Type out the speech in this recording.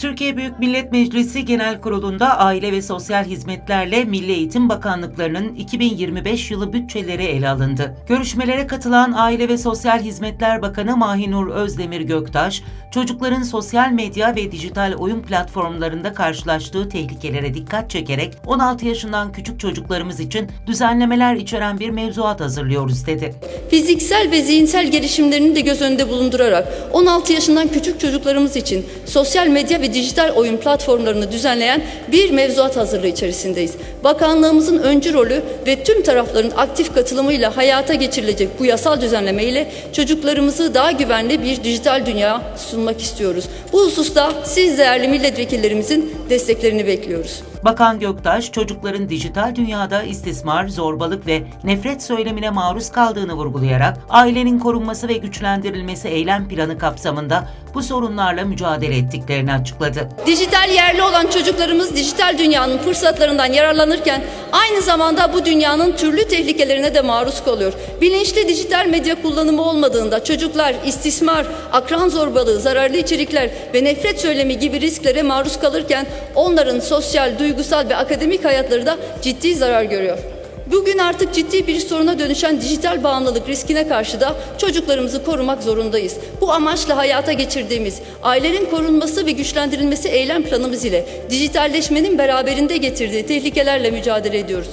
Türkiye Büyük Millet Meclisi Genel Kurulu'nda Aile ve Sosyal Hizmetlerle Milli Eğitim Bakanlıklarının 2025 yılı bütçeleri ele alındı. Görüşmelere katılan Aile ve Sosyal Hizmetler Bakanı Mahinur Özdemir Göktaş, çocukların sosyal medya ve dijital oyun platformlarında karşılaştığı tehlikelere dikkat çekerek 16 yaşından küçük çocuklarımız için düzenlemeler içeren bir mevzuat hazırlıyoruz dedi. Fiziksel ve zihinsel gelişimlerini de göz önünde bulundurarak 16 yaşından küçük çocuklarımız için sosyal medya ve dijital oyun platformlarını düzenleyen bir mevzuat hazırlığı içerisindeyiz. Bakanlığımızın öncü rolü ve tüm tarafların aktif katılımıyla hayata geçirilecek bu yasal düzenleme ile çocuklarımızı daha güvenli bir dijital dünya sunmak istiyoruz. Bu hususta siz değerli milletvekillerimizin desteklerini bekliyoruz. Bakan Göktaş, çocukların dijital dünyada istismar, zorbalık ve nefret söylemine maruz kaldığını vurgulayarak, ailenin korunması ve güçlendirilmesi eylem planı kapsamında bu sorunlarla mücadele ettiklerini açıkladı. Dijital yerli olan çocuklarımız dijital dünyanın fırsatlarından yararlanırken aynı zamanda bu dünyanın türlü tehlikelerine de maruz kalıyor. Bilinçli dijital medya kullanımı olmadığında çocuklar istismar, akran zorbalığı, zararlı içerikler ve nefret söylemi gibi risklere maruz kalırken onların sosyal, duygusal ve akademik hayatları da ciddi zarar görüyor. Bugün artık ciddi bir soruna dönüşen dijital bağımlılık riskine karşı da çocuklarımızı korumak zorundayız. Bu amaçla hayata geçirdiğimiz ailenin korunması ve güçlendirilmesi eylem planımız ile dijitalleşmenin beraberinde getirdiği tehlikelerle mücadele ediyoruz.